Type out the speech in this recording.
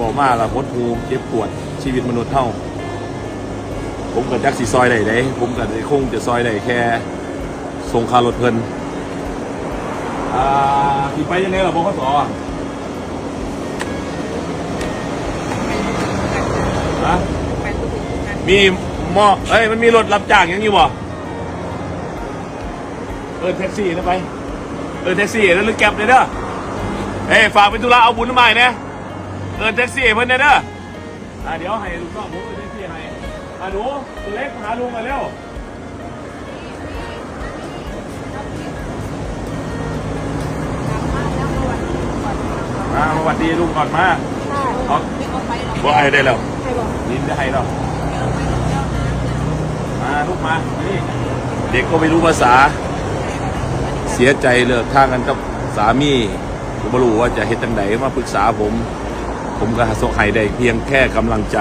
บอกมาละหดหูเจ็บปวดชีวิตมนุษย์เท่า ผมกับจักสีซอยได้เด้ผมกับคงจะซอยได้แค่ส่งคารถเพลินอ่าที่ไปยังไงล่ะบขสอะฮะไปพูดถึงกันมีหม้อเอ้ยมันมีรถรับจ้างยังอยู่บ่เออแท็กซี่นะไป เออแท็กซี่แล้วลึกแก็บเลยเด้อเอ้ยฝากเป็นธุระเอาบุญทำไมเนี่ย เออแท็กซี่เพิ่นเด้อเด้ออะเดี๋ยวให้ลูกน้องผมเออแท็กซี่ให้อะหนูตัวเล็กมาหาลุงมาเร็วมาสวัสดีลุงก่อนมาเอาไม่เอาไปหรอกบ่ไอ้ได้แล้วใครบอกลิ้นได้ให้แล้วมาลูกมานี่เด็กก็ไม่รู้ภาษา เสียใจเลิกทางกันกับสามีผมไม่รู้ว่าจะเฮ็ดจังไดมาปรึกษาผม ผมก็ส่งให้ได้เพียงแค่กำลังใจ